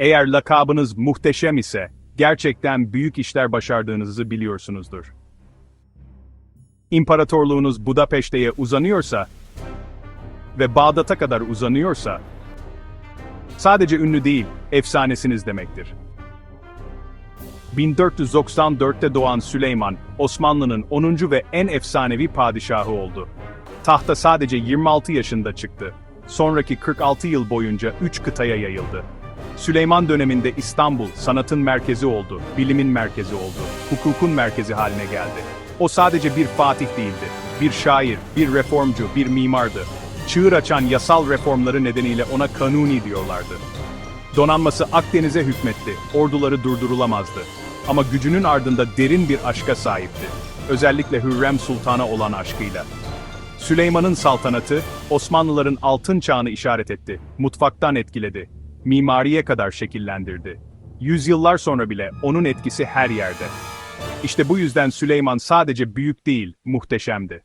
Eğer lakabınız muhteşem ise, gerçekten büyük işler başardığınızı biliyorsunuzdur. İmparatorluğunuz Budapeşte'ye uzanıyorsa ve Bağdat'a kadar uzanıyorsa, sadece ünlü değil, efsanesiniz demektir. 1494'te doğan Süleyman, Osmanlı'nın 10. ve en efsanevi padişahı oldu. Tahta sadece 26 yaşında çıktı. Sonraki 46 yıl boyunca 3 kıtaya yayıldı. Süleyman döneminde İstanbul, sanatın merkezi oldu, bilimin merkezi oldu, hukukun merkezi haline geldi. O sadece bir fatih değildi, bir şair, bir reformcu, bir mimardı. Çığır açan yasal reformları nedeniyle ona kanuni diyorlardı. Donanması Akdeniz'e hükmetti, orduları durdurulamazdı. Ama gücünün ardında derin bir aşka sahipti. Özellikle Hürrem Sultan'a olan aşkıyla. Süleyman'ın saltanatı, Osmanlıların altın çağını işaret etti, mutfaktan etkiledi, mimariye kadar şekillendirdi. Yüzyıllar sonra bile onun etkisi her yerde. İşte bu yüzden Süleyman sadece büyük değil, muhteşemdi.